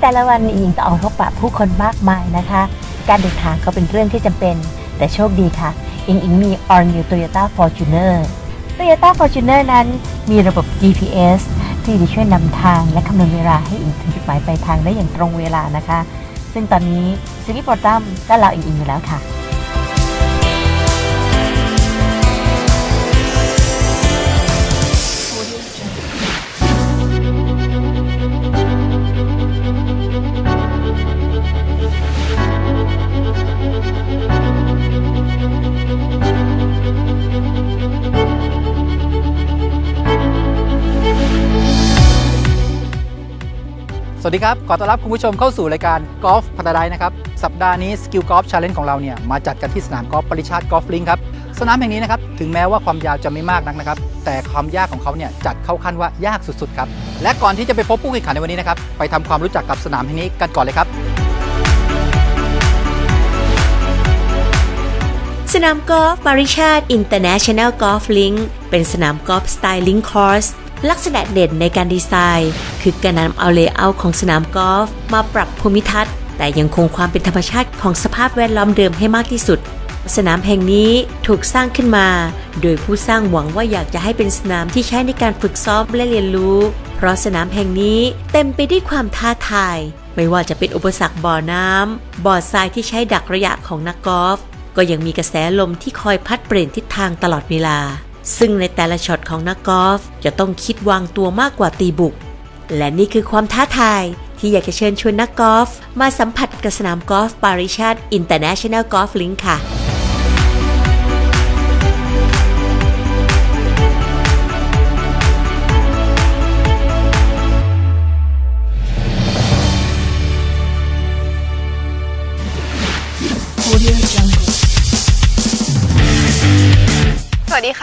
แต่ละวันอิงต้อออกพบปะผู้คนมากมายนะคะ การเดินทางก็เป็นเรื่องที่จำเป็น แต่โชคดีค่ะอิงอิงมี All New Toyota Fortuner Toyota Fortuner นั้นมีระบบ GPS ที่จะช่วยนำทางและคำนวณเวลาให้อิงถึงจุดหมายปลายทางได้อย่างตรงเวลานะคะ ซึ่งตอนนี้ซิกิโปรตัมก็รออิงอิงอยู่แล้วค่ะ วัสดีครับ ขอต้อนรับคุณผู้ชมเข้าสู่รายการกอล์ฟพัฒนานะครับ สัปดาห์นี้สกิลกอล์ฟชาเลนจ์ของเราเนี่ย มาจัดกันที่สนามกอล์ฟปริชาติกอล์ฟลิงครับ สนามแห่งนี้นะครับ ถึงแม้ว่าความยาวจะไม่มากนักนะครับ แต่ความยากของเขาเนี่ย จัดเข้าขั้นว่ายากสุดๆครับ และก่อนที่จะไปพบผู้แข่งขันในวันนี้นะครับ ไปทำความรู้จักกับสนามแห่งนี้กันก่อนเลยครับ สนามกอล์ฟบริชาติอินเตอร์เนชั่นแนลกอล์ฟลิงเป็นสนามกอล์ฟสไตล์ลิงคอร์ส ลักษณะเด่นในการดีไซน์ คือการนำเอาเลเยอร์ของสนามกอล์ฟมาปรับภูมิทัศน์ แต่ยังคงความเป็นธรรมชาติของสภาพแวดล้อมเดิมให้มากที่สุด สนามแห่งนี้ถูกสร้างขึ้นมา โดยผู้สร้างหวังว่าอยากจะให้เป็นสนามที่ใช้ในการฝึกซ้อมและเรียนรู้ เพราะสนามแห่งนี้เต็มไปด้วยความท้าทาย ไม่ว่าจะเป็นอุปสรรคบ่อน้ำบ่อทรายที่ใช้ดักระยะของนักกอล์ฟก็ยังมีกระแสลมที่คอยพัดเปลี่ยนทิศทางตลอดเวลา ซึ่งในแต่ละช็อตของนักกอล์ฟจะต้องคิดวางตัวมากกว่าตีบุก และนี่คือความท้าทายที่อยากจะเชิญชวนนักกอล์ฟมาสัมผัสกับสนามกอล์ฟปาริชาติอินเตอร์เนชั่นแนลกอล์ฟลิงค่ะ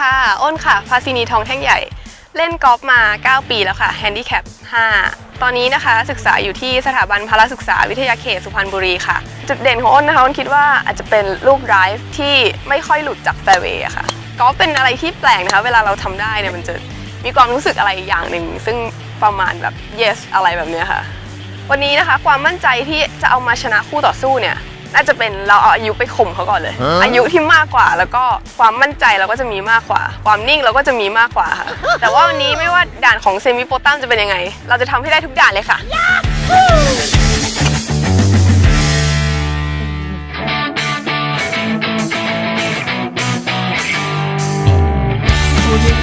ค่ะ อ้นค่ะภาซินีทองแท่งใหญ่ เล่นกอล์ฟมา 9 ปีแล้วค่ะแฮนดิแคป5 ตอนนี้นะคะศึกษาอยู่ที่สถาบันพละศึกษาวิทยาเขตสุพรรณบุรีค่ะ จุดเด่นของอ้นนะคะอ้นคิดว่าอาจจะเป็นลูกไดรฟ์ที่ไม่ค่อยหลุดจากแฟร์เวย์อะค่ะกอล์ฟเป็นอะไรที่แปลกนะคะ เวลาเราทำได้เนี่ยมันจะมีความรู้สึกอะไรอย่างหนึ่ง ซึ่งประมาณแบบ yes อะไรแบบเนี้ยค่ะ วันนี้นะคะความมั่นใจที่จะเอามาชนะคู่ต่อสู้เนี่ย น่าจะเป็นเราเอาอายุไปข่มเขาก่อนเลย อายุที่มากกว่าแล้วก็ความมั่นใจเราก็จะมีมากกว่า ความนิ่งเราก็จะมีมากกว่าค่ะ แต่ว่าวันนี้ไม่ว่าด่านของเซมิโปรตัมจะเป็นยังไง เราจะทำให้ได้ทุกด่านเลยค่ะ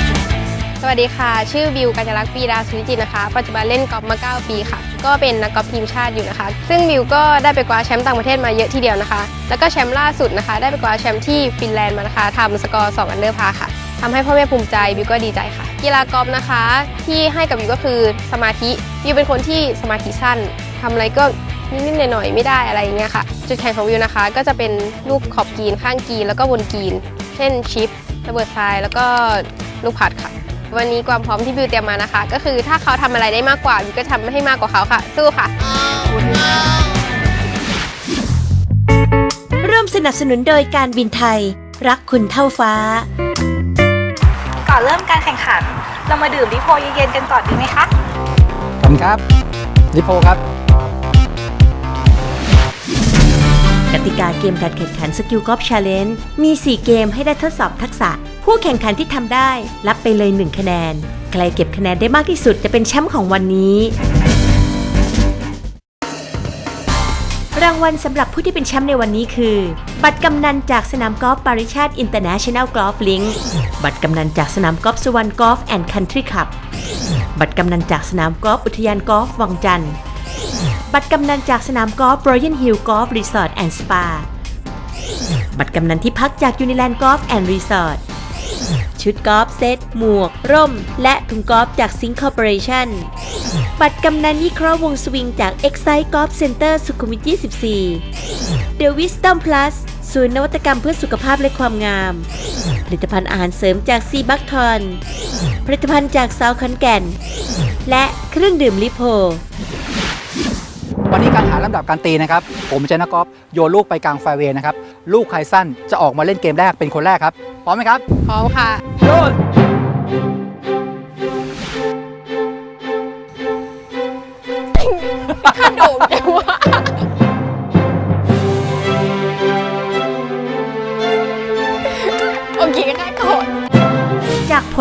ส วัสดีค่ะ ชื่อบิวกัญญลักษณ์ปีดาสุวิจิตนะคะ ปัจจุบันเล่นกอล์ฟมา 9 ปีค่ะ ก็เป็นนักกอล์ฟทีมชาติอยู่นะคะ ซึ่งบิวก็ได้ไปคว้าแชมป์ต่างประเทศมาเยอะทีเดียวนะคะ แล้วก็แชมป์ล่าสุดนะคะ ได้ไปคว้าแชมป์ที่ฟินแลนด์มานะคะทำสกอร์ 2 อันเดอร์พาค่ะทำให้พ่อแม่ภูมิใจบิวก็ดีใจค่ะ กีฬากอล์ฟนะคะ ที่ให้กับบิวก็คือสมาธิ บิวเป็นคนที่สมาธิสั้นทำอะไรก็นิดๆหน่อยๆไม่ได้อะไรอย่างเงี้ยค่ะ จุดแข็งของวิวนะคะ ก็จะเป็นลูกขอบกีนข้างกีนแล้วก็บนกีน เช่นชิประเบิดทรายแล้วก็ลูกพัดค่ะ วันนี้ความพร้อมที่บิวเตรียมมานะคะ ก็คือถ้าเขาทำอะไรได้มากกว่าบิวก็ทำให้มากกว่าเขาค่ะ สู้ค่ะ ร่วมสนับสนุนโดยการบินไทย รักคุณเท่าฟ้า ก่อนเริ่มการแข่งขัน เรามาดื่มดิโพเย็นๆกันก่อนดีไหมคะขอบคุณครับลิโพครับกติกาเกมการแข่งขันสกิลกอล์ฟชาเลนจ์มี 4 เกมให้ได้ทดสอบทักษะ ผู้แข่งขันที่ทำได้รับไปเลย 1 คะแนน ใครเก็บคะแนนได้มากที่สุดจะเป็นแชมป์ของวันนี้ รางวัลสำหรับผู้ที่เป็นแชมป์ในวันนี้คือ บัตรกำนันจากสนามกอล์ฟปาริชาติอินเตอร์เนชั่นแนลกอล์ฟลิงบัตรกำนันจากสนามกอล์ฟสุวรรณกอล์ฟแอนด์คันทรีคลับบัตรกำนันจากสนามกอล์ฟอุทยานกอล์ฟวังจันทร์บัตรกำนันจากสนามกอล์ฟรอยัลฮิลกอล์ฟรีสอร์ทแอนด์สปาบัตรกำนันที่พักจากยูนิแลนด์กอล์ฟแอนด์รีสอร์ท ชุดกอล์ฟเซต หมวก ร่ม และถุงกอล์ฟจากซิงค์คอร์ปอเรชั่นบัตรกำนันวิเคราะห์วงสวิงจาก Excite Golf Center สุขุมวิท 24 The Wisdom Plus ศูนย์นวัตกรรมเพื่อสุขภาพและความงาม ผลิตภัณฑ์อาหารเสริมจากซีบัคทอน ผลิตภัณฑ์จากซาวคอนแก่น และเครื่องดื่มลิโพ วันนี้การหาลำดับการตีนะครับ ผมจะนักกอล์ฟโยนลูกไปกลางแฟร์เวย์นะครับ ลูกใครสั้นจะออกมาเล่นเกมแรกเป็นคนแรกครับ พร้อมไหมครับ พร้อมค่ะ โยน ขนมจังวะโ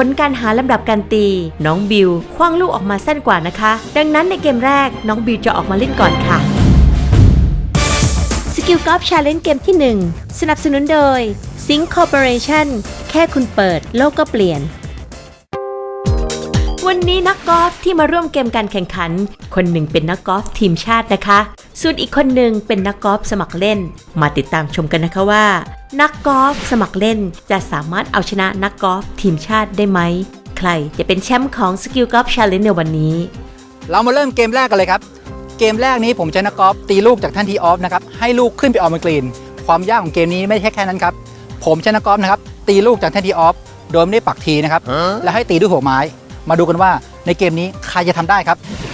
ผลการหาลำดับการตี น้องบิวคว้างลูกออกมาสั้นกว่านะคะ ดังนั้นในเกมแรกน้องบิวจะออกมาเล่นก่อนค่ะ สกิลกอล์ฟชาเลนจ์เกมที่ 1 สนับสนุนโดย Sync Corporation แค่คุณเปิดโลกก็เปลี่ยนวันนี้นักกอล์ฟที่มาร่วมเกมการแข่งขัน คนหนึ่งเป็นนักกอล์ฟทีมชาตินะคะ ส่วนอีกคนหนึ่งเป็นนักกอล์ฟสมัครเล่น มาติดตามชมกันนะคะว่า นักกอล์ฟสมัครเล่นจะสามารถเอาชนะนักกอล์ฟทีมชาติได้ไหม ใครจะเป็นแชมป์ของสกิลกอล์ฟชาเลนจ์ในวันนี้ เรามาเริ่มเกมแรกกันเลยครับ เกมแรกนี้ผมจะนักกอล์ฟตีลูกจากท่านทีออฟนะครับให้ลูกขึ้นไปออกบนกรีน ความยากของเกมนี้ไม่ใช่แค่นั้นครับผมจะนักกอล์ฟนะครับตีลูกจากท่านทีออฟโดยไม่ได้ปักทีนะครับและให้ตีด้วยหัวไม้ มาดูกันว่าในเกมนี้ใครจะทำได้ครับ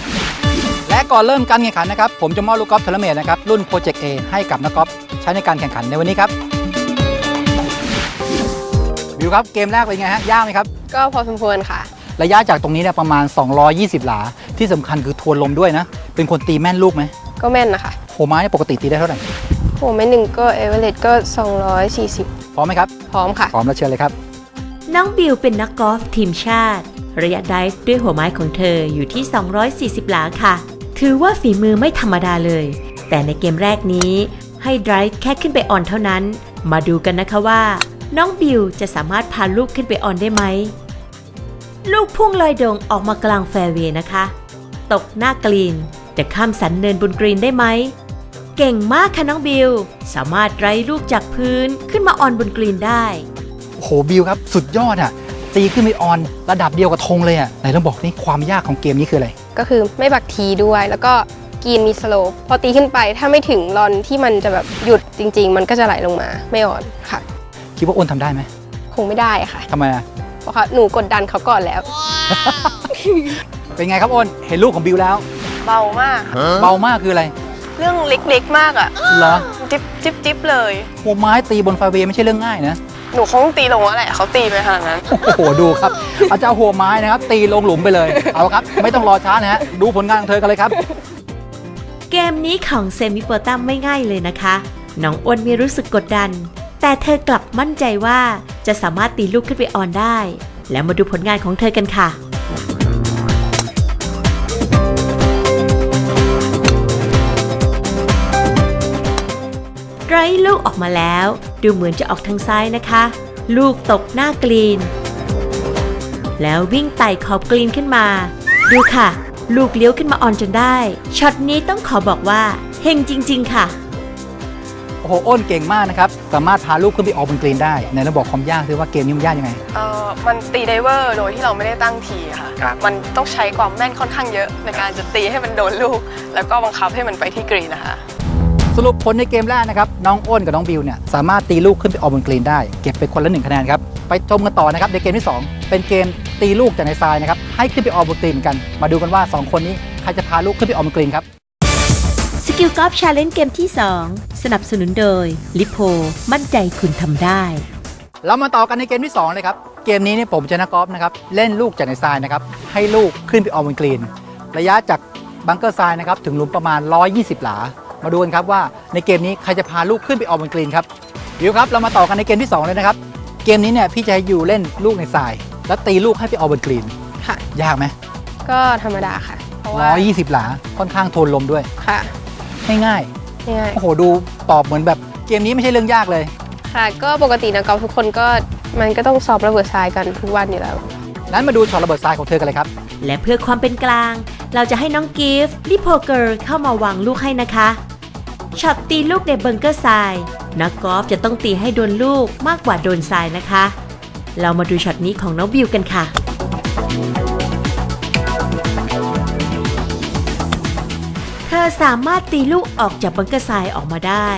และ ก่อนเริ่มการแข่งขันนะครับ ผมจะมอบลูกกอล์ฟเทเลเมตนะครับ รุ่น Project A ให้กับนักกอล์ฟใช้ในการแข่งขันในวันนี้ครับบิวครับเกมแรกเป็นไงฮะยากไหมครับ ก็พอสมควรค่ะ ระยะจากตรงนี้เนี่ยประมาณ 220 หลา ที่สำคัญคือทวนลมด้วยนะ เป็นคนตีแม่นลูกไหม ก็แม่นนะคะหัวไม้เนี่ยปกติตีได้เท่าไหร่โหไม่หนึ่งก็เอเวอเรก็ 240 พร้อมไหมครับ พร้อมค่ะ พร้อมแล้วเชิญเลยครับ น้องบิวเป็นนักกอล์ฟทีมชาติ ระยะไดฟ์ด้วยหัวไม้ของเธออยู่ที่ 240 หลาค่ะ ถือว่าฝีมือไม่ธรรมดาเลย แต่ในเกมแรกนี้ให้ไดฟ์แค่ขึ้นไปออนเท่านั้น มาดูกันนะคะว่า น้องบิวจะสามารถพาลูกขึ้นไปออนได้ไหม ลูกพุ่งลอยโด่งออกมากลางแฟร์เวย์นะคะ ตกหน้ากรีน จะข้ามสันเนินบนกรีนได้ไหม เก่งมากค่ะน้องบิว สามารถไร้ลูกจากพื้นขึ้นมาออนบนกรีนได้ โอ้โหบิวครับ สุดยอดอะ ตีขึ้นไปออนระดับเดียวกับธงเลยอะไหนต้องบอกนี่ความยากของเกมนี้คืออะไร ก็คือไม่บักทีด้วย แล้วก็กรีนมีสโลปพอตีขึ้นไปถ้าไม่ถึงรอนที่มันจะแบบหยุดจริง ๆ มันก็จะไหลลงมาไม่อ่อนค่ะ คิดว่าอ้นทำได้ไหมคงไม่ได้ค่ะทำไมอะเพราะเขาหนูกดดันเขาก่อนแล้ว เป็นไงครับอ้นเห็นลูกของบิวแล้ว เบามาก เบามากคืออะไร เรื่องเล็กๆมากอะเหรอ จิ๊บจิ๊บจิ๊บเลยหัวไม้ตีบนไฟเวย์ไม่ใช่เรื่องง่ายนะ หนูคงตีลงแล้วแหละเขาตีไปขนาดนั้น โอ้โหดูครับอาจารย์หัวไม้นะครับ ตีลงหลุมไปเลย เอาครับ ไม่ต้องรอช้านะฮะดูผลงานของเธอกันเลยครับ เกมนี้ของเซมิโปรตัมไม่ง่ายเลยนะคะ น้องอ้นไม่รู้สึกกดดัน แต่เธอกลับมั่นใจว่าจะสามารถตีลูกขึ้นไปออนได้ แล้วมาดูผลงานของเธอกันค่ะไรลูกออกมาแล้ว ดูเหมือนจะออกทางซ้ายนะคะ ลูกตกหน้ากรีน แล้ววิ่งไต่ขอบกรีนขึ้นมา ดูค่ะ ลูกเลี้ยวขึ้นมาออนจนได้ ช็อตนี้ต้องขอบอกว่าเฮงจริง ๆ ค่ะ โอ้โหอ้นเก่งมากนะครับ สามารถพาลูกขึ้นไปออกบนกรีนได้ไหนเราบอกความยากคือว่าเกมนี้มันยากยังไง เอ่อมันตีไดเวอร์โดยที่เราไม่ได้ตั้งทีค่ะ ครับ มันต้องใช้ความแม่นค่อนข้างเยอะในการจะตีให้มันโดนลูก แล้วก็บังคับให้มันไปที่กรีนนะคะส รุปผลในเกมแรกนะครับ น้องอ้นกับน้องบิวเนี่ยสามารถตีลูกขึ้นไปออกบนกรีนได้ เก็บไปคนละหนึ่งคะแนนครับ ไปชมกันต่อนะครับในเกมที่ 2 เป็นเกมตีลูกจากในทรายนะครับ ให้ขึ้นไปออกบนกรีนเหมือนกัน มาดูกันว่า 2 คนนี้ใครจะพาลูกขึ้นไปออกบนกรีนครับสกิลกอล์ฟชาเลนจ์เกมที่ 2 สนับสนุนโดยลิโพมั่นใจคุณทำได้ เรามาต่อกันในเกมที่ 2 เลยครับ เกมนี้เนี่ยผมจะนักกอล์ฟนะครับเล่นลูกจากในทรายนะครับให้ลูกขึ้นไปออกบนกรีน ระยะจากบังเกอร์ทรายนะครับถึงหลุมประมาณ 120 หลา มาดูกันครับว่าในเกมนี้ใครจะพาลูกขึ้นไปออกบนกรีนครับวิวครับเรามาต่อกันในเกมที่ 2 เลยนะครับ เกมนี้เนี่ยพี่จะให้ยูเล่นลูกในทราย แล้วตีลูกให้ไปออกบนกรีนค่ะ ยากไหมก็ธรรมดาค่ะ เพราะว่า120หลาค่อนข้างโทนลมด้วยค่ะง่ายง่ายโอ้โหดูตอบเหมือนแบบเกมนี้ไม่ใช่เรื่องยากเลยๆค่ะ ก็ปกตินักกอล์ฟทุกคนก็มันก็ต้องซ้อมระเบิดทรายกันทุกวันอยู่แล้ว นั้นมาดูช็อตระเบิดทรายของเธอกันเลยครับ และเพื่อความเป็นกลาง เราจะให้น้องกิฟต์ลิโพเกอร์เข้ามาวางลูกให้นะคะ ช็อตตีลูกในเบิงเกอร์ทราย นักกอล์ฟจะต้องตีให้โดนลูกมากกว่าโดนทรายนะคะ เรามาดูช็อตนี้ของน้องบิวกันค่ะ เธอสามารถตีลูกออกจากบังเกอร์ทรายออกมาได้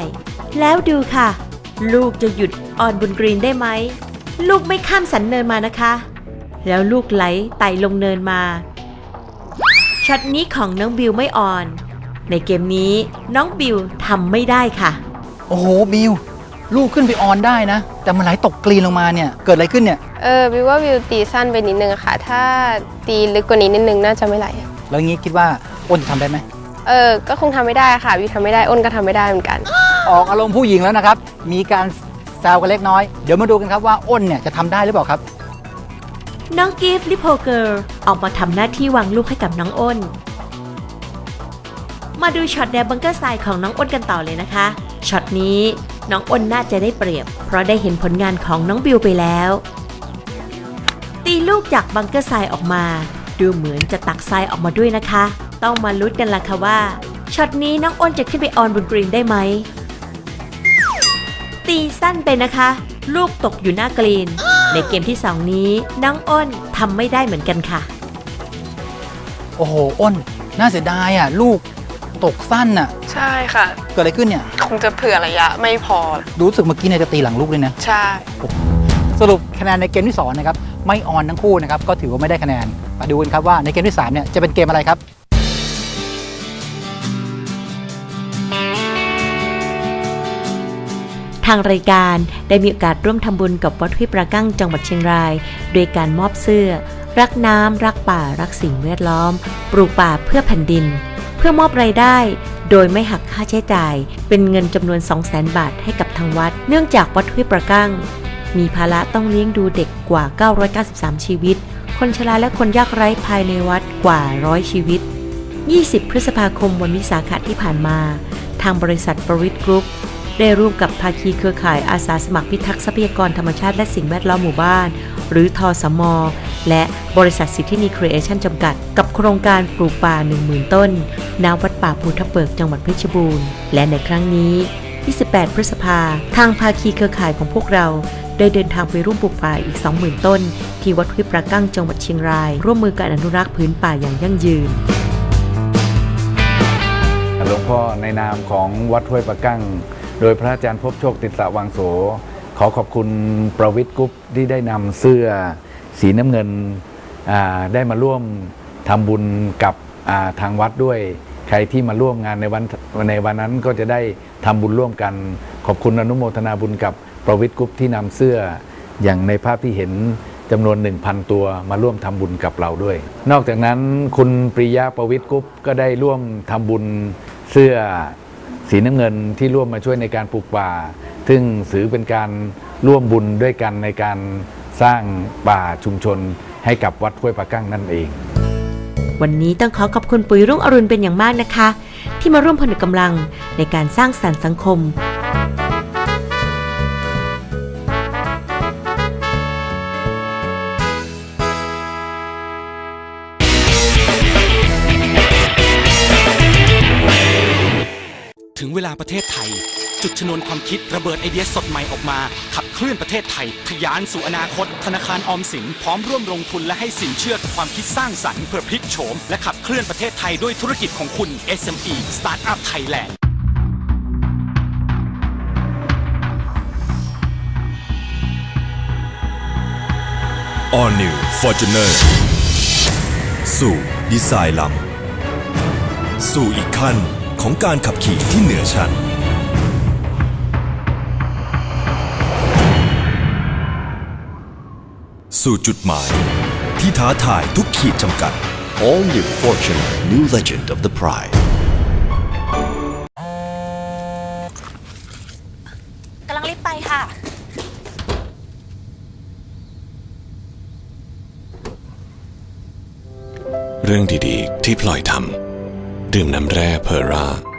แล้วดูค่ะ ลูกจะหยุดออนบนกรีนได้ไหม ลูกไม่ข้ามสันเนินมานะคะ แล้วลูกไหลไต่ลงเนินมาช็อตนี้ของน้องบิวไม่ออน ในเกมนี้น้องบิวทำไม่ได้ค่ะ โอ้โหบิวลูกขึ้นไปออนได้นะ แต่มันไหลตกกรีนลงมาเนี่ย เกิดอะไรขึ้นเนี่ย เออวิวว่าวิวตีสั้นไปนิดนึงอะค่ะ ถ้าตีลึกกว่านี้นิดนึงน่าจะไม่ไหล แล้วอย่างนี้คิดว่าอ้นจะทำได้ไหม เออ ก็คงทำไม่ได้ค่ะวิวทำไม่ได้อ้นก็ทำไม่ได้เหมือนกัน ออกอารมณ์ผู้หญิงแล้วนะครับ มีการแซวกันเล็กน้อย เดี๋ยวมาดูกันครับว่าอ้นเนี่ยจะทำได้หรือเปล่าครับ น้องกิฟต์ลิโพเกอร์ออกมาทำหน้าที่วางลูกให้กับน้องอ้น มาดูช็อตแนวบังเกอร์ทรายของน้องอ้นกันต่อเลยนะคะ ช็อตนี้น้องอ้นน่าจะได้เปรียบ เพราะได้เห็นผลงานของน้องบิวไปแล้ว ตีลูกจากบังเกอร์ทรายออกมา ดูเหมือนจะตักทรายออกมาด้วยนะคะ ต้องมาลุ้นกันล่ะค่ะว่าช็อตนี้น้องอ้นจะขึ้นไปออนบนกรีนได้ไหม ตีสั้นไปนะคะ ลูกตกอยู่หน้ากรีน ในเกมที่2นี้น้องอ้นทำไม่ได้เหมือนกันค่ะ โอ้โห อ้น น่าเสียดายอะ ลูก ตกสั้นอะ ใช่ค่ะ เกิดอะไรขึ้นเนี่ย คงจะเผื่อระยะไม่พอ รู้สึกเมื่อกี้เนี่ยจะตีหลังลูกเลยนะ ใช่ สรุปคะแนนในเกมที่2นะครับ ไม่ออนทั้งคู่นะครับ ก็ถือว่าไม่ได้คะแนน มาดูกันครับว่าในเกมที่3เนี่ยจะเป็นเกมอะไรครับ ทางรายการได้มีโอกาสร่วมทำบุญกับวัดห้วยประกั้งจังหวัดเชียงราย โดยการมอบเสื้อ รักน้ำรักป่า รักสิ่งแวดล้อม ปลูกป่าเพื่อแผ่นดินเพื่อมอบรายได้ โดยไม่หักค่าใช้จ่าย เป็นเงินจำนวน 200,000 บาทให้กับทางวัด เนื่องจากวัดห้วยประกั้ง มีภาระต้องเลี้ยงดูเด็กกว่า 993 ชีวิต คนชราและคนยากไร้ภายในวัดกว่าร้อยชีวิต 20 พฤษภาคมวันวิสาขะที่ผ่านมา ทางบริษัทประวิทย์กรุ๊ปได้ร่วมกับภาคีเครือข่ายอาสาสมัครพิทักษ์ทรัพยากรธรรมชาติและสิ่งแวดล้อมหมู่บ้าน หรือทอสม และบริษัทสิทธินีครีเอชั่นจำกัด กับโครงการปลูกป่า 10,000 ต้นณวัดป่าภูทับเบิกจังหวัดเพชรบูรณ์ และในครั้งนี้ 28 พฤษภา ทางภาคีเครือข่ายของพวกเราได้เดินทางไปร่วมปลูกป่าอีก 20,000 ต้น ที่วัดห้วยประกั้งจังหวัดเชียงราย ร่วมมือการอนุรักษ์พื้นป่าอย่างยั่งยืนหลวงพ่อในนามของวัดห้วยประกั้ง โดยพระอาจารย์พบโชคติสสะวังโส ขอขอบคุณประวิทย์กรุ๊ปที่ได้นำเสื้อ สีน้ำเงินได้มาร่วมทำบุญกับาทางวัดด้วย ใครที่มาร่วมงานในวันในวันนั้นก็จะได้ทำบุญร่วมกัน ขอบคุณอนุโมทนาบุญกับประวิทย์กรุ๊ปที่นำเสื้อ อย่างในภาพที่เห็นจำนวน 1,000 ตัวมาร่วมทำบุญกับเราด้วย นอกจากนั้นคุณปริยาประวิทย์กรุ๊ปก็ได้ร่วมทำบุญเสื้อสีน้ำเงินที่ร่วมมาช่วยในการปลูกป่า ซึ่งถือเป็นการร่วมบุญด้วยกันในการ สร้างป่าชุมชนให้กับวัดห้วยปะกั้งนั่นเอง วันนี้ต้องขอขอบคุณปุ๋ยรุ่งอรุณเป็นอย่างมากนะคะ ที่มาร่วมผนึกกำลังในการสร้างสรรค์สังคม ถึงเวลาประเทศไทย จุดชนวนความคิดระเบิดไอเดียสดใหม่ออกมา ขับเคลื่อนประเทศไทยทะยานสู่อนาคต ธนาคารออมสินพร้อมร่วมลงทุนและให้สินเชื่อกับความคิดสร้างสรรค์เพื่อพลิกโฉมและขับเคลื่อนประเทศไทยด้วยธุรกิจของคุณ SME Startup Thailand All New Fortuner สู่ดีไซน์ล้ำสู่อีกขั้นของการขับขี่ที่เหนือชั้น สู่จุดหมาย ที่ท้าทายทุกขีดจำกัด All new Fortuner New Legend of the Pride กำลังรีบไปค่ะ เรื่องดีๆ ที่พลอยทำดื่มน้ำแร่เพอร่า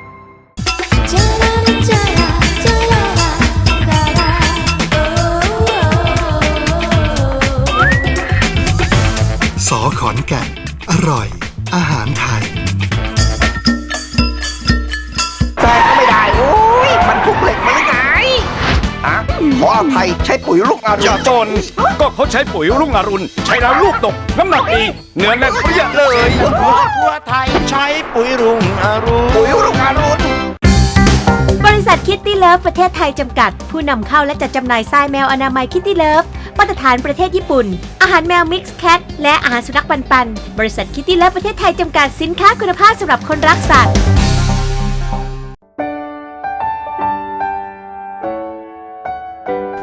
อร่อย อาหารไทย แซงก็ไม่ได้ โอยมันทุกเหล็กมาหรืไงอะขออภัยใช้ปุ๋ยลูกอรุอย่จน ก็เขาใช้ปุ๋ยลูกงอรุณ ใช้แล้วลูกตกน้ำหนักดี เนื้อแน่นเปรี้ยเลย ทั่วไทยใช้ปุ๋ยลูกงอรุณ ปุ๋ยลูกอรุณ บริษัทคิตตี้เลิฟประเทศไทยจำกัด ผู้นำเข้าและจัดจำหน่ายทรายแมวอนามัยคิตตี้เลิฟ มาตรฐานประเทศญี่ปุ่น อาหารแมวมิกซ์แคทและอาหารสุนัขปันปัน บริษัทคิตตี้เลิฟประเทศไทยจำกัดสินค้าคุณภาพสำหรับคนรักสัตว์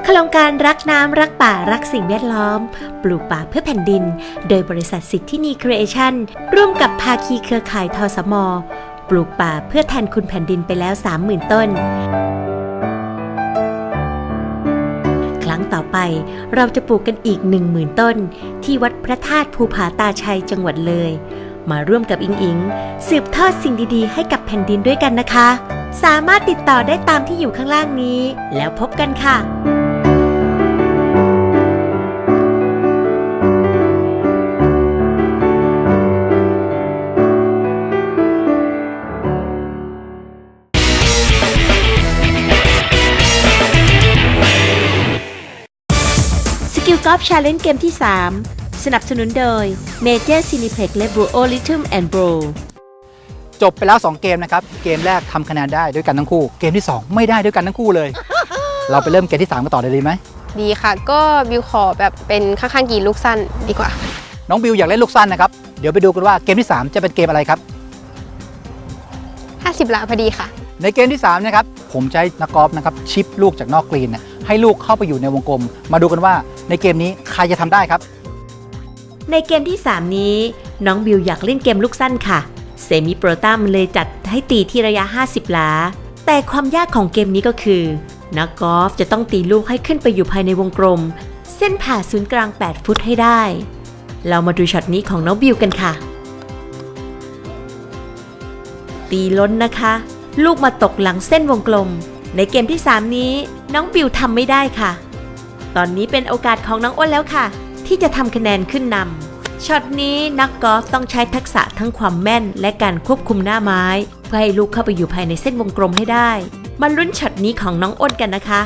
โครงการรักน้ำรักป่ารักสิ่งแวดล้อม ปลูกป่าเพื่อแผ่นดิน โดยบริษัทสิทธินีครีเอชั่นร่วมกับภาคีเครือข่ายทสม ปลูกป่าเพื่อแทนคุณแผ่นดินไปแล้ว 30,000 ต้น งต่อไป เราจะปลูกกันอีกหนึ่งหมื่นต้น ที่วัดพระธาตุภูผาตาชัยจังหวัดเลย มาร่วมกับอิงอิง สืบทอดสิ่งดีๆ ให้กับแผ่นดินด้วยกันนะคะ สามารถติดต่อได้ตามที่อยู่ข้างล่างนี้ แล้วพบกันค่ะ อล์ฟชาเลนจ์เกมที่ 3 สนับสนุนโดย Major Cineplex และ Bro Lithium and Bro จบไปแล้ว 2 เกมนะครับ เกมแรกทำคะแนนได้ด้วยกันทั้งคู่ เกมที่ 2 ไม่ได้ด้วยกันทั้งคู่เลย เราไปเริ่มเกมที่ 3 กันต่อเลยดีไหม ดีค่ะ ก็บิวขอแบบเป็นข้างๆกีลูกสั้นดีกว่า น้องบิวอยากเล่นลูกสั้นนะครับ เดี๋ยวไปดูกันว่าเกมที่ 3 จะเป็นเกมอะไรครับ 50หลาพอดีค่ะ ในเกมที่ 3 นะครับ ผมใช้นักกอล์ฟนะครับชิปลูกจากนอกกรีนนะ ให้ลูกเข้าไปอยู่ในวงกลม มาดูกันว่าในเกมนี้ใครจะทำได้ครับ ในเกมที่ 3 นี้ น้องบิวอยากเล่นเกมลูกสั้นค่ะ เซมิโปรตัมเลยจัดให้ตีที่ระยะ 50 หลา แต่ความยากของเกมนี้ก็คือ นักกอล์ฟจะต้องตีลูกให้ขึ้นไปอยู่ภายในวงกลม เส้นผ่าศูนย์กลาง 8 ฟุตให้ได้ เรามาดูช็อตนี้ของน้องบิวกันค่ะ ตีล้นนะคะ ลูกมาตกหลังเส้นวงกลม ในเกมที่ 3 นี้น้องบิวทำไม่ได้ค่ะ ตอนนี้เป็นโอกาสของน้องอ้นแล้วค่ะ ที่จะทำคะแนนขึ้นนำช็อตนี้นักกอล์ฟต้องใช้ทักษะทั้งความแม่น และการควบคุมหน้าไม้เพื่อให้ลูกเข้าไปอยู่ภายในเส้นวงกลมให้ได้ มาลุ้นช็อตนี้ของน้องอ้นกันนะคะ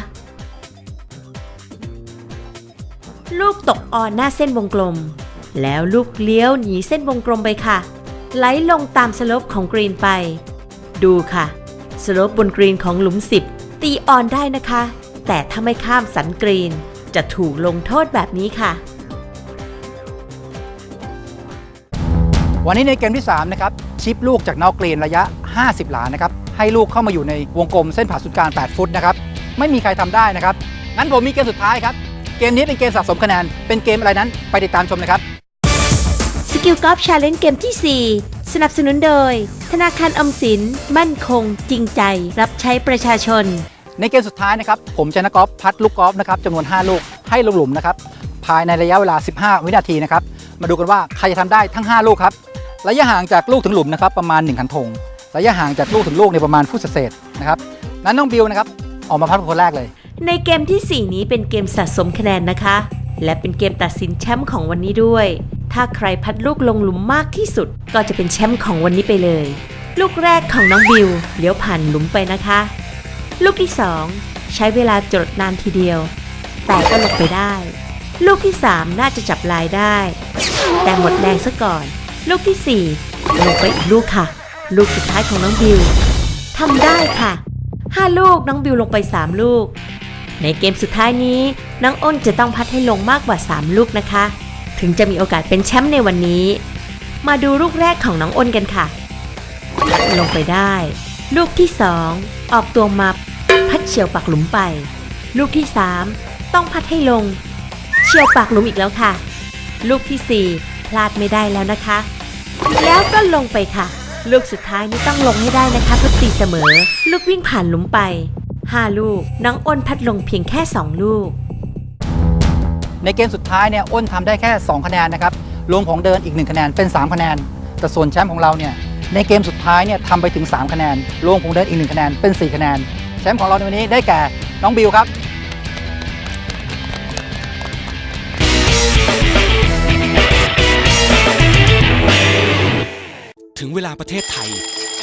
ลูกตกออนหน้าเส้นวงกลม แล้วลูกเลี้ยวหนีเส้นวงกลมไปค่ะ ไหลลงตามสโลปของกรีนไป ดูค่ะสโลปบนกรีนของหลุม 10 ตีออนได้นะคะ แต่ถ้าไม่ข้ามสันกรีน จะถูกลงโทษแบบนี้ค่ะ วันนี้ในเกมที่ 3 นะครับ ชิปลูกจากนอกกรีนระยะ 50 หลานะครับ ให้ลูกเข้ามาอยู่ในวงกลมเส้นผ่าศูนย์กลาง 8 ฟุตนะครับ ไม่มีใครทำได้นะครับ งั้นผมมีเกมสุดท้ายครับ เกมนี้เป็นเกมสะสมคะแนน เป็นเกมอะไรนั้น ไปติดตามชมเลยครับสกิลกอล์ฟชาเลนจ์เกมที่ 4 สนับสนุนโดย ธนาคารออมสิน มั่นคง จริงใจ รับใช้ประชาชน ในเกมสุดท้ายนะครับผมจะนักกอล์ฟพัดลูกกอล์ฟนะครับจำนวน 5 ลูกให้ลงหลุมนะครับภายในระยะเวลา 15 วินาทีนะครับมาดูกันว่าใครจะทำได้ทั้ง 5 ลูกครับระยะห่างจากลูกถึงหลุมนะครับประมาณ1คันธงระยะห่างจากลูกถึงลูกในประมาณฟุตเศษนะครับนั้นน้องบิวนะครับออกมาพัดคนแรกเลย ในเกมที่ 4 นี้เป็นเกมสะสมคะแนนนะคะ และเป็นเกมตัดสินแชมป์ของวันนี้ด้วย ถ้าใครพัดลูกลงหลุมมากที่สุด ก็จะเป็นแชมป์ของวันนี้ไปเลย ลูกแรกของน้องบิวเลี้ยวผ่านหลุมไปนะคะ ลูกที่ 2 ใช้เวลาจดนานทีเดียว แต่ก็ลงไปได้ ลูกที่ 3 น่าจะจับลายได้ แต่หมดแรงซะก่อน ลูกที่ 4 ลงไปอีกลูกค่ะ ลูกสุดท้ายของน้องบิวทำได้ค่ะ 5 ลูกน้องบิวลงไป 3 ลูก ในเกมสุดท้ายนี้น้องอ้นจะต้องพัดให้ลงมากกว่า 3 ลูกนะคะ ถึงจะมีโอกาสเป็นแชมป์ในวันนี้ มาดูลูกแรกของน้องอ้นกันค่ะ ลงไปได้ ลูกที่2องออกตัวมาพัดเฉียวปากหลุมไป ลูกที่3ต้องพัดให้ลง เฉียวปากหลุมอีกแล้วค่ะ ลูกที่สี่พลาดไม่ได้แล้วนะคะ แล้วก็ลงไปค่ะ ลูกสุดท้ายนี้ต้องลงให้ได้นะคะเพื่อตีเสมอ ลูกวิ่งผ่านหลุมไป5ลูกน้องอ้นพัดลงเพียงแค่2ลูก ในเกมสุดท้ายเนี่ยอ้นทำได้แค่ 2 คะแนนนะครับรวมของเดินอีก 1 คะแนนเป็น 3 คะแนน แต่ส่วนแชมป์ของเราเนี่ย ในเกมสุดท้ายเนี่ยทำไปถึง 3 คะแนนรวมของเดินอีก 1 คะแนน เป็น 4 คะแนน แชมป์ของเราในวันนี้ได้แก่น้องบิวครับถึงเวลาประเทศไทย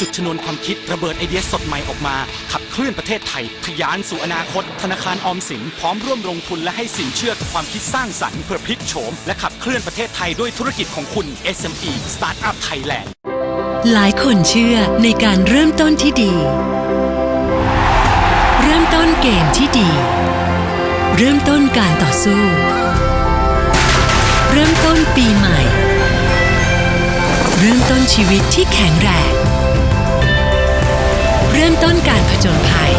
จุดจุดชนวนความคิดระเบิดไอเดียสดใหม่ออกมา ขับเคลื่อนประเทศไทยทะยานสู่อนาคต ธนาคารออมสิน พร้อมร่วมลงทุนและให้สินเชื่อกับความคิดสร้างสรรค์เพื่อพลิกโฉม และขับเคลื่อนประเทศไทยด้วยธุรกิจของคุณ SME Startup Thailand หลายคนเชื่อในการเริ่มต้นที่ดี เริ่มต้นเกมที่ดี เริ่มต้นการต่อสู้ เริ่มต้นปีใหม่ เริ่มต้นชีวิตที่แข็งแรง เริ่มต้นการผจญภัย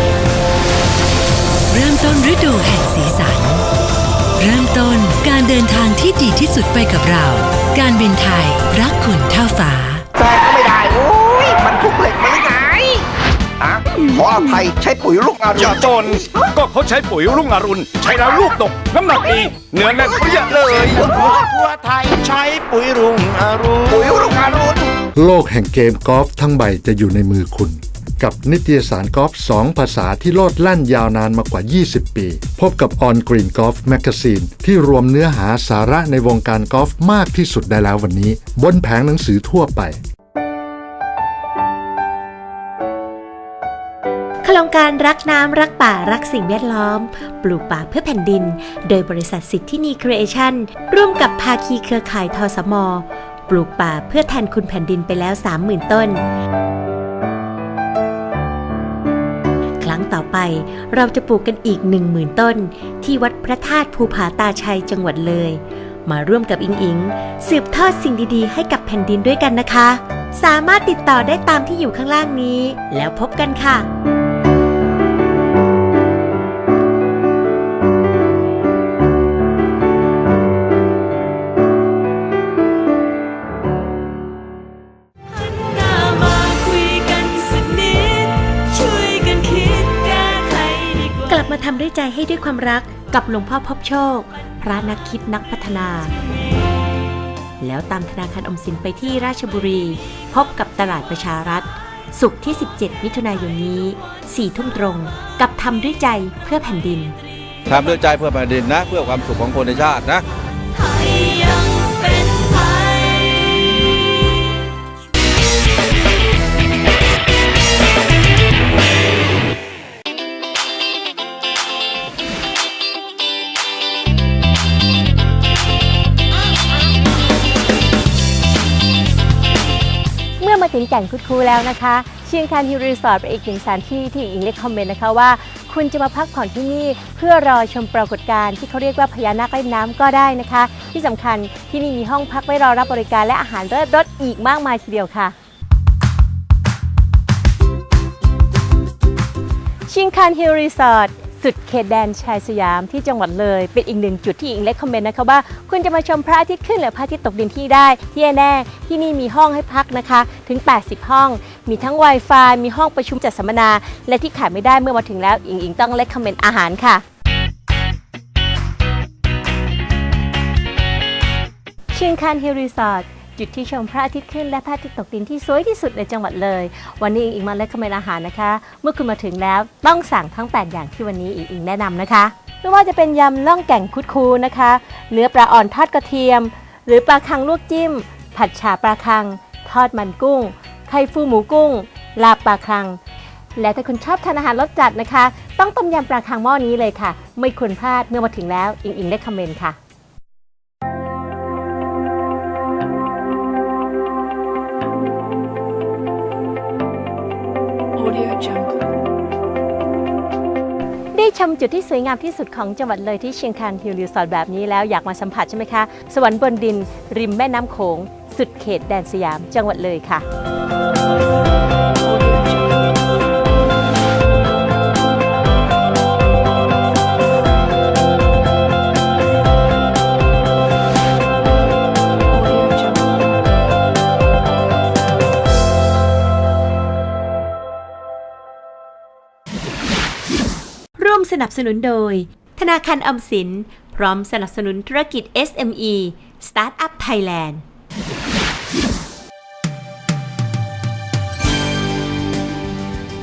เริ่มต้นฤดูแห่งสีสัน เริ่มต้นการเดินทางที่ดีที่สุดไปกับเรา การบินไทยรักคุณเท่าฟ้า ขออภัยใช้ปุ๋ยลูกอรุณอย่าจน ก็เขาใช้ปุ๋ยรุ่งอรุณ ใช้แล้วลูกดก น้ำหนักดี เนื้อแน่นเปรี้ยเลย ทั่วไทยใช้ปุ๋ยรุ่งอรุณ ปุ๋ยรุ่งอรุณ โลกแห่งเกมกอล์ฟทั้งใบจะอยู่ในมือคุณ กับนิตยสารกอล์ฟ2ภาษาที่โลดแล่นยาวนานมากว่า 20 ปี พบกับ On Green Golf Magazine ที่รวมเนื้อหาสาระในวงการกอล์ฟมากที่สุดได้แล้ววันนี้ บนแผงหนังสือทั่วไป โครงการรักน้ำรักป่ารักสิ่งแวดล้อม ปลูกป่าเพื่อแผ่นดิน โดยบริษัทสิทธินีครีเอชั่นร่วมกับภาคีเครือข่ายทสม ปลูกป่าเพื่อแทนคุณแผ่นดินไปแล้ว 30,000 ต้น ครั้งต่อไปเราจะปลูกกันอีก 10,000 ต้น ที่วัดพระธาตุภูผาตาชัยจังหวัดเลย มาร่วมกับอิงอิง สืบทอดสิ่งดีๆ ให้กับแผ่นดินด้วยกันนะคะ สามารถติดต่อได้ตามที่อยู่ข้างล่างนี้ แล้วพบกันค่ะ ใจให้ด้วยความรักกับหลวงพ่อพบโชค พระนักคิดนักพัฒนา แล้วตามธนาคารออมสินไปที่ราชบุรี พบกับตลาดประชารัฐ สุขที่ 17 มิถุนายนนี้4ทุ่มตรง กับทำด้วยใจเพื่อแผ่นดินทำด้วยใจเพื่อแผ่นดินนะ เพื่อความสุขของคนในชาตินะ ถึงแก่งคุดคูแล้วนะคะ เชียงคานฮิลรีสอร์ทเป็นอีกหนึ่งสถานที่ที่อิงเล็กคอมเมนต์นะคะว่า คุณจะมาพักผ่อนที่นี่เพื่อรอชมปรากฏการณ์ที่เขาเรียกว่าพญานาคเล่นน้ำก็ได้นะคะ ที่สำคัญที่นี่มีห้องพักไว้รอรับบริการและอาหารเลิศรสอีกมากมายทีเดียวค่ะ ชิงคานฮิลรีสอร์ท สุดเขตแดนชายสยามที่จังหวัดเลย เป็นอีกหนึ่งจุดที่อิงเล็กคอมเมนต์นะคะว่าคุณจะมาชมพระอาทิตย์ขึ้นหรือพระอาทิตย์ตกดินที่ได้ที่แน่ที่นี่มีห้องให้พักนะคะ ถึง 80 ห้อง มีทั้ง Wi-Fi มีห้องประชุมจัดสัมมนา และที่ขาดไม่ได้เมื่อมาถึงแล้วอิงอิงต้องเล็กคอมเมนต์อาหารค่ะชิงคานเฮลรีสอร์ท จุดที่ชมพระอาทิตย์ขึ้นและพระอาทิตย์ตกดินที่สวยที่สุดในจังหวัดเลย วันนี้อิงอิงมาเล็กคอมเมนต์อาหารนะคะ เมื่อคุณมาถึงแล้วต้องสั่งทั้ง 8 อย่างที่วันนี้อิงอิงแนะนำนะคะไม่ว่าจะเป็นยำล่องแก่งคุดคูนะคะ เนื้อปลาอ่อนทอดกระเทียม หรือปลาคังลวกจิ้ม ผัดฉาปลาคัง ทอดมันกุ้ง ไข่ฟูหมูกุ้ง ลาบปลาคัง และถ้าคุณชอบทานอาหารรสจัดนะคะ ต้องต้มยำปลาคังหม้อนี้เลยค่ะ ไม่ควรพลาดเมื่อมาถึงแล้วอิงอิงได้คอมเมนต์ค่ะ ได้ชมจุดที่สวยงามที่สุดของจังหวัดเลยที่เชียงคานฮิลรีสอร์ทแบบนี้แล้วอยากมาสัมผัสใช่ไหมคะ สวรรค์บนดิน ริมแม่น้ำโขง สุดเขตแดนสยามจังหวัดเลยค่ะ สนับสนุนโดย ธนาคารอมสิน พร้อมสนับสนุนธุรกิจ SME Startup Thailand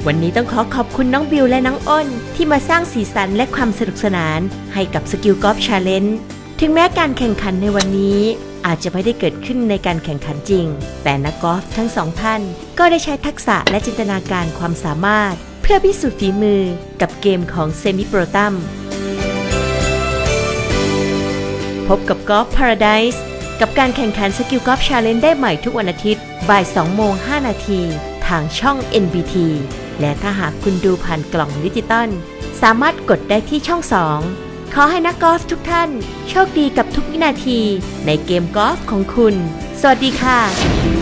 วันนี้ต้องขอขอบคุณน้องบิวและน้องอ้น ที่มาสร้างสีสันและความสนุกสนานให้กับสกิลกอล์ฟชาเลนจ์ถึงแม้การแข่งขันในวันนี้อาจจะไม่ได้เกิดขึ้นในการแข่งขันจริง แต่นักกอล์ฟทั้งสองท่าน ก็ได้ใช้ทักษะและจินตนาการความสามารถ พื่อพิสูจน์ฝีมือกับเกมของเซมิโปรตัมพบกับกอล์ฟพาราไดส์กับการแข่งขันสกิลกอล์ฟชาเลนจ์ได้ใหม่ทุกวันอาทิตย์บ่าย2โมง5นาทีทางช่อง NBT และถ้าหากคุณดูผ่านกล่องดิจิตอลสามารถกดได้ที่ช่อง 2 ขอให้นักกอล์ฟทุกท่าน โชคดีกับทุกวินาทีในเกมกอล์ฟของคุณ สวัสดีค่ะ